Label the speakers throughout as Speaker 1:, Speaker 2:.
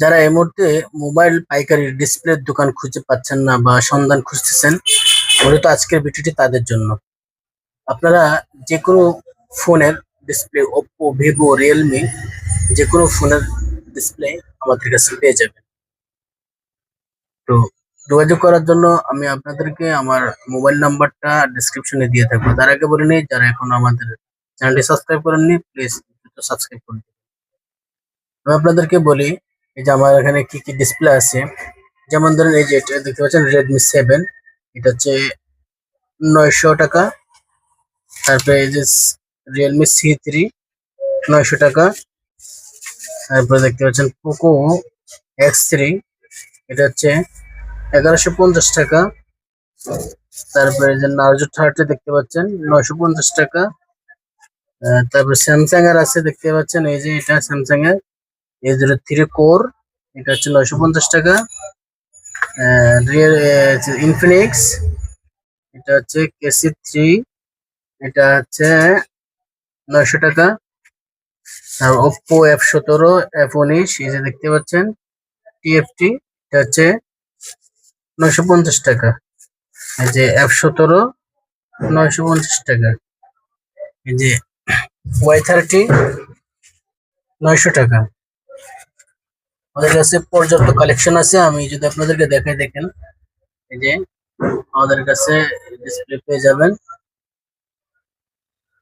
Speaker 1: যারা এই মুহূর্তে মোবাইল পাইকারি ডিসপ্লের দোকান খুঁজে পাচ্ছেন না বা সন্ধান খুঁজতেছেন, মূলত আজকের ভিডিওটি তাদের জন্য। আপনারা যে কোনো ফোনের ডিসপ্লে ওপ্পো ভিভো রিয়েলমি যে কোনো ফোনের ডিসপ্লে আমাদের কাছে পেয়ে যাবেন। তো যোগাযোগ করার জন্য আমি আপনাদেরকে আমার মোবাইল নাম্বারটা ডিসক্রিপশনে দিয়ে থাকব। তার আগে বলে নিই, যারা এখন আমাদের চ্যানেলটি সাবস্ক্রাইব করেননি প্লিজ সাবস্ক্রাইব করুন আমি আপনাদেরকে বলি এই যে আমার এখানে কি কি ডিসপ্লে আছে? যেমন ধরেন এই যে এটা দেখতে পাচ্ছেন রেডমি সেভেন এটা হচ্ছে নয়শো টাকা। তারপরে এই যে রিয়েলমি সি থ্রি নয়শো টাকা। তারপরে দেখতে পাচ্ছেন পোকো এক্স থ্রি এটা হচ্ছে এগারোশো পঞ্চাশ টাকা। তারপরে যে নার্জো থার্টি দেখতে পাচ্ছেন নয়শো পঞ্চাশ টাকা। তারপরে স্যামসাং এর আছে দেখতে পাচ্ছেন, এই যে এটা স্যামসাং এর। এ জিরো থ্রি কোর এটা হচ্ছে নয়শো পঞ্চাশ টাকা। রিয়েল ইনফিনিক্স এটা হচ্ছে কেসি থ্রি এটা হচ্ছে নয়শো টাকা। আর ওপ্পো এফ সতেরো এফ উনিশ, এই যে দেখতে পাচ্ছেন টিএফটি এটা হচ্ছে নয়শো পঞ্চাশ টাকা। এই যে এফ সতেরো, নয়শো পঞ্চাশ টাকা। এই যে ওয়াই থার্টি নয়শো টাকা। আমাদের কাছে পর্যাপ্ত কালেকশন আছে, আমি যদি আপনাদেরকে দেখাই দেখেন। এই যে, আমাদের কাছে ডিসপ্লে পেয়ে যাবেন।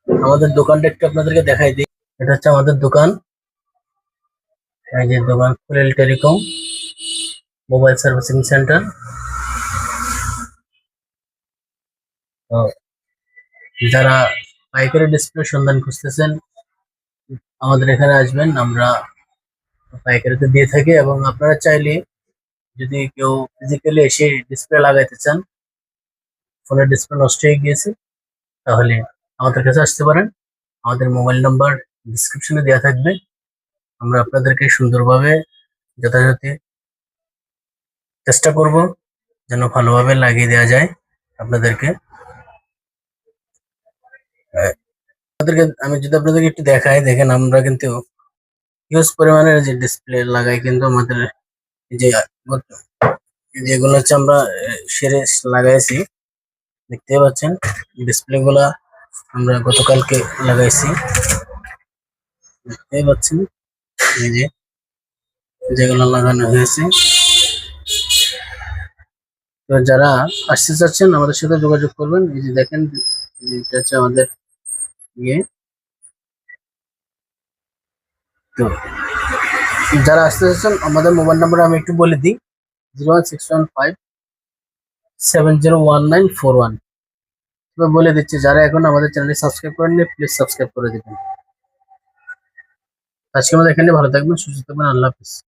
Speaker 1: আমাদের দোকানটা একটু আপনাদেরকে দেখাই দিই। এটা হচ্ছে আমাদের দোকান। এই যে দোকান ফুলেল টেলিকম, মোবাইল সার্ভিসিং সেন্টার। তো, যারা পাইকারি ডিসপ্লে সন্ধান খুঁজতেছেন, আমাদের এখানে আসবেন, আমরা পাইকারিতে দিয়ে থাকি এবং আপনারা চাইলে যদি কেউ ফিজিক্যালি এসে ডিসপ্লে লাগাইতে চান ফোনের ডিসপ্লে নষ্ট হয়ে গিয়েছে, তাহলে আমাদের কাছে আসতে পারেন। আমাদের মোবাইল নাম্বার ডিসক্রিপশনে দেওয়া থাকবে। আমরা আপনাদেরকে সুন্দরভাবে যথাযথ চেষ্টা করব যেন ভালোভাবে লাগিয়ে দেওয়া যায় আপনাদেরকে। আপনাদেরকে আমি যদি আপনাদেরকে একটু দেখাই, দেখেন আমরা কিন্তু হিউজ পরিমাণের যে ডিসপ্লে লাগাই কিন্তু আমাদের যে যেগুলো হচ্ছে আমরা সেরে লাগাইছি। দেখতে পাচ্ছেন ডিসপ্লে গুলা আমরা গতকালকে লাগাইছি। দেখতে পাচ্ছেন, এই যে যেগুলো লাগানো হয়েছে। তো যারা আসতে চাচ্ছেন, আমাদের সাথে যোগাযোগ করবেন। এই যে দেখেন এটা হচ্ছে আমাদের ইয়ে। যারা আসতে চাচ্ছেন, আমাদের মোবাইল নাম্বার আমি একটু বলে দিই zero one six one five seven zero one nine four one বলে দিচ্ছি, যারা এখন আমাদের চ্যানেলটি সাবস্ক্রাইব করেননি প্লিজ সাবস্ক্রাইব করে দেবেন। আজকে আমাদের এখানে ভালো থাকবেন, সুস্থ থাকবেন, আল্লাহ হাফিজ।